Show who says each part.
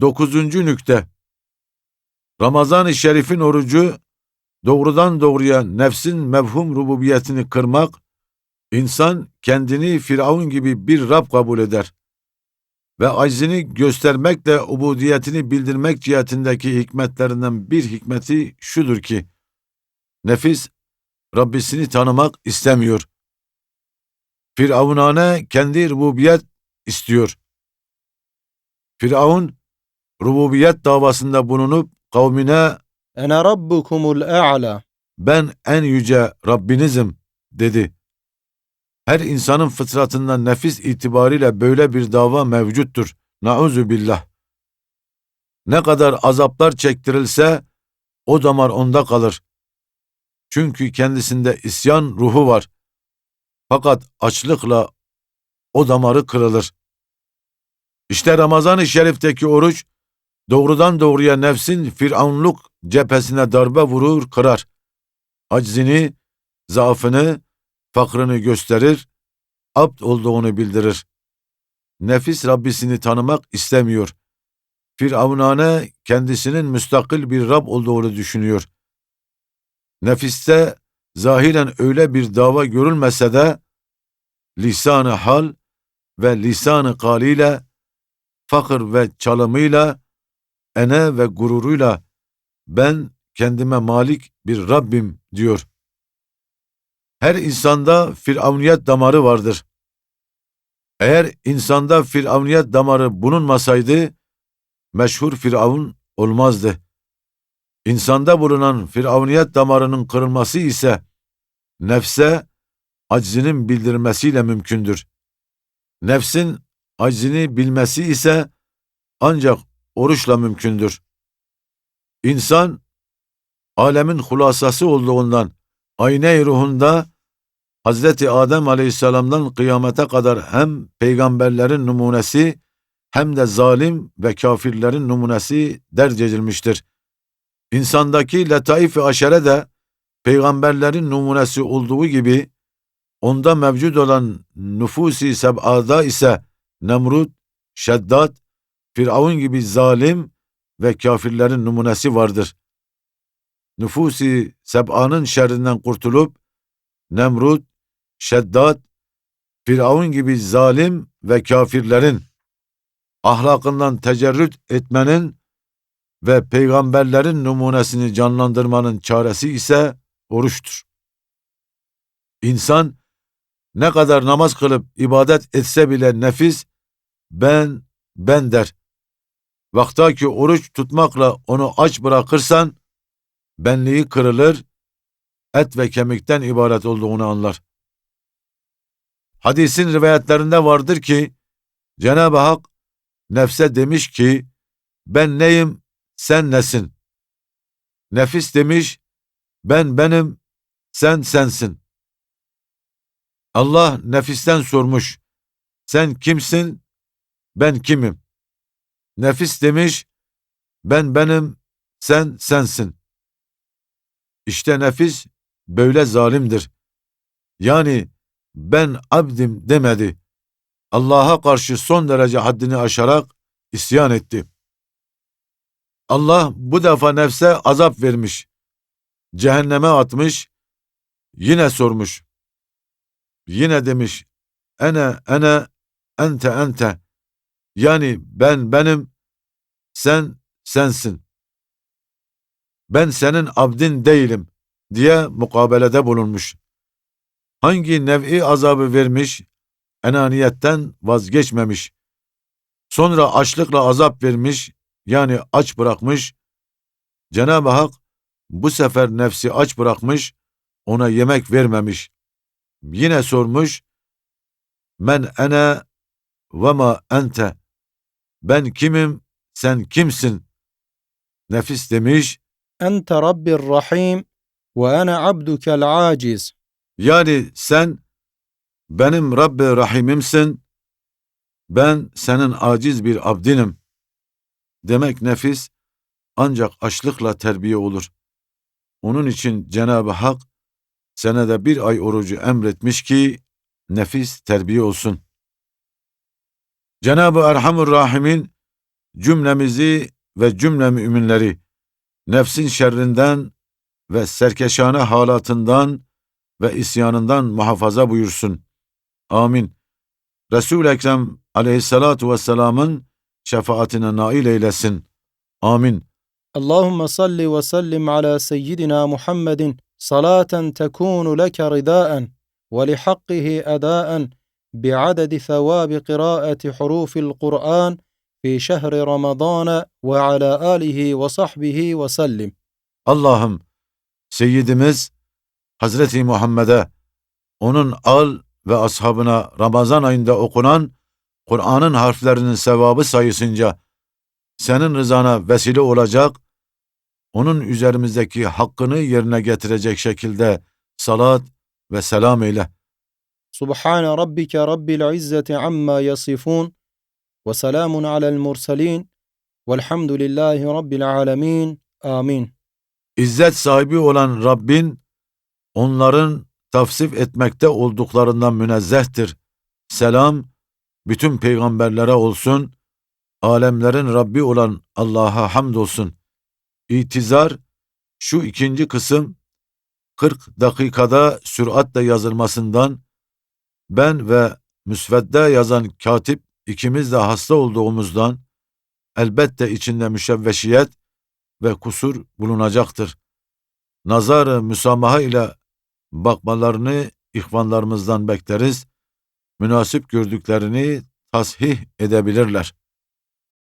Speaker 1: Dokuzuncu nükte. Ramazan-ı Şerif'in orucu doğrudan doğruya nefsin mevhum rububiyetini kırmak, insan kendini Firavun gibi bir Rab kabul eder ve aczini göstermekle ubudiyetini bildirmek cihetindeki hikmetlerinden bir hikmeti şudur ki, nefis Rabbisini tanımak istemiyor. Firavunane kendi rububiyet istiyor. Firavun rububiyet davasında bulunup kavmine
Speaker 2: Ene rabbukumul e'la
Speaker 1: ben en yüce Rabbinizim dedi. Her insanın fıtratında nefis itibariyle böyle bir dava mevcuttur. Nauzu billah. Ne kadar azaplar çektirilse o damar onda kalır. Çünkü kendisinde isyan ruhu var. Fakat açlıkla o damarı kırılır. İşte Ramazan-ı Şerif'teki oruç doğrudan doğruya nefsin firavunluk cephesine darbe vurur, kırar. Aczini, zaafını, fakrını gösterir, abd olduğunu bildirir. Nefis Rabbisini tanımak istemiyor. Firavunane kendisinin müstakil bir Rab olduğunu düşünüyor. Nefiste zahiren öyle bir dava görülmese de lisan-ı hal ve lisan-ı kaliyle, fakir ve çalımıyla, ene ve gururuyla ben kendime malik bir Rabbim diyor. Her insanda firavuniyet damarı vardır. Eğer insanda firavuniyet damarı bulunmasaydı, meşhur firavun olmazdı. İnsanda bulunan firavuniyet damarının kırılması ise, nefse aczinin bildirmesiyle mümkündür. Nefsin aczini bilmesi ise ancak oruçla mümkündür. İnsan, alemin hulasası olduğundan, ayne ruhunda Hazreti Adem Aleyhisselam'dan kıyamete kadar hem peygamberlerin numunesi hem de zalim ve kafirlerin numunesi derc edilmiştir. İnsandaki letaif-i aşere de peygamberlerin numunesi olduğu gibi onda mevcut olan nüfusi seb'ada ise Nemrut, Şeddat, Firavun gibi zalim ve kafirlerin numunesi vardır. Nüfusi seb'anın şerrinden kurtulup Nemrut, Şeddat, Firavun gibi zalim ve kafirlerin ahlakından tecerrüt etmenin ve peygamberlerin numunesini canlandırmanın çaresi ise oruçtur. İnsan ne kadar namaz kılıp ibadet etse bile nefis ben ben der. Vaktaki oruç tutmakla onu aç bırakırsan benliği kırılır, et ve kemikten ibaret olduğunu anlar. Hadisin rivayetlerinde vardır ki Cenab-ı Hak nefse demiş ki ben neyim sen nesin? Nefis demiş ben benim sen sensin. Allah nefisten sormuş sen kimsin ben kimim? Nefis demiş ben benim sen sensin. İşte nefis böyle zalimdir. Yani ben abdim demedi. Allah'a karşı son derece haddini aşarak isyan etti. Allah bu defa nefse azap vermiş. Cehenneme atmış. Yine sormuş. Yine demiş. Ene ene ente ente. Yani ben benim sen sensin. Ben senin abdin değilim diye mukabelede bulunmuş. Hangi nev'i azabı vermiş, enaniyetten vazgeçmemiş. Sonra açlıkla azap vermiş, yani aç bırakmış. Cenab-ı Hak bu sefer nefsi aç bırakmış, ona yemek vermemiş. Yine sormuş, men ene ve ma ente. Ben kimim, sen kimsin? Nefis demiş,
Speaker 2: Ente Rabbir Rahim ve ana abdukel aciz.
Speaker 1: Yani sen benim Rabbi Rahim'imsin, ben senin aciz bir abdinim. Demek nefis ancak açlıkla terbiye olur. Onun için Cenab-ı Hak senede bir ay orucu emretmiş ki nefis terbiye olsun. Cenab-ı Erhamur Rahim'in cümlemizi ve cümle müminleri nefsin şerrinden ve serkeşane halatından ve isyanından muhafaza buyursun. Amin. Resul-i Ekrem aleyhissalatu vesselamın şefaatine nail eylesin. Amin.
Speaker 2: Allahumme salli ve sellim ala seyyidina Muhammedin salaten tekunu leke ridaen ve lihakkihi edaen بعدد ثواب قراءة حروف القرآن في شهر رمضان وعلى آله وصحبه وسلم
Speaker 1: Allah'ım Seyyidimiz Hazreti Muhammed'e onun al ve ashabına Ramazan ayında okunan Kur'an'ın harflerinin sevabı sayısınca senin rızana vesile olacak, onun üzerimizdeki hakkını yerine getirecek şekilde salat ve selam eyle.
Speaker 2: سبحان ربك رب العزة عما يصفون وسلام على المرسلين والحمد لله رب العالمين آمين
Speaker 1: İzzet sahibi olan Rabbin onların tavsif etmekte olduklarından münezzehtir. Selam bütün peygamberlere olsun. Alemlerin Rabbi olan Allah'a hamdolsun. İtizar şu ikinci kısım 40 dakikada süratle yazılmasından ben ve müsvedde yazan katip ikimiz de hasta olduğumuzdan elbette içinde müşevveşiyet ve kusur bulunacaktır. Nazar-ı müsamaha ile bakmalarını ihvanlarımızdan bekleriz. Münasip gördüklerini tasih edebilirler.